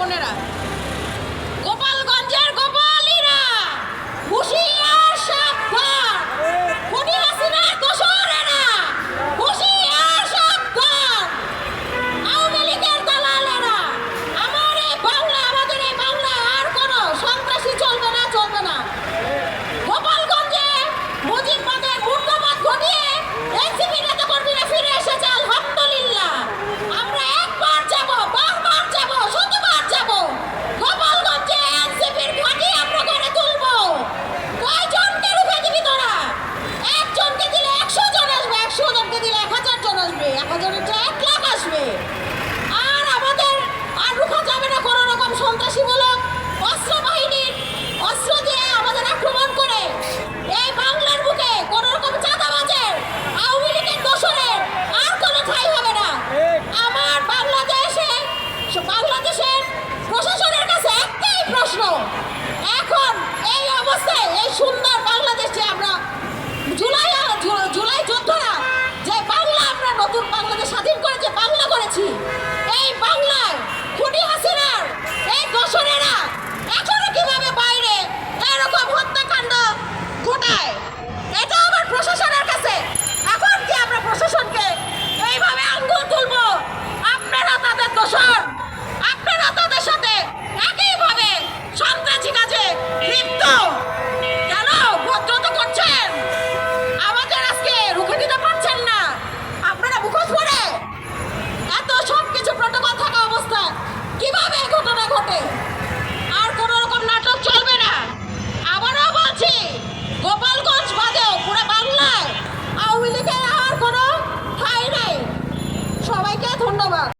বোনেরা এখন এই অবস্থায় এই সুন্দর ¡Gopal,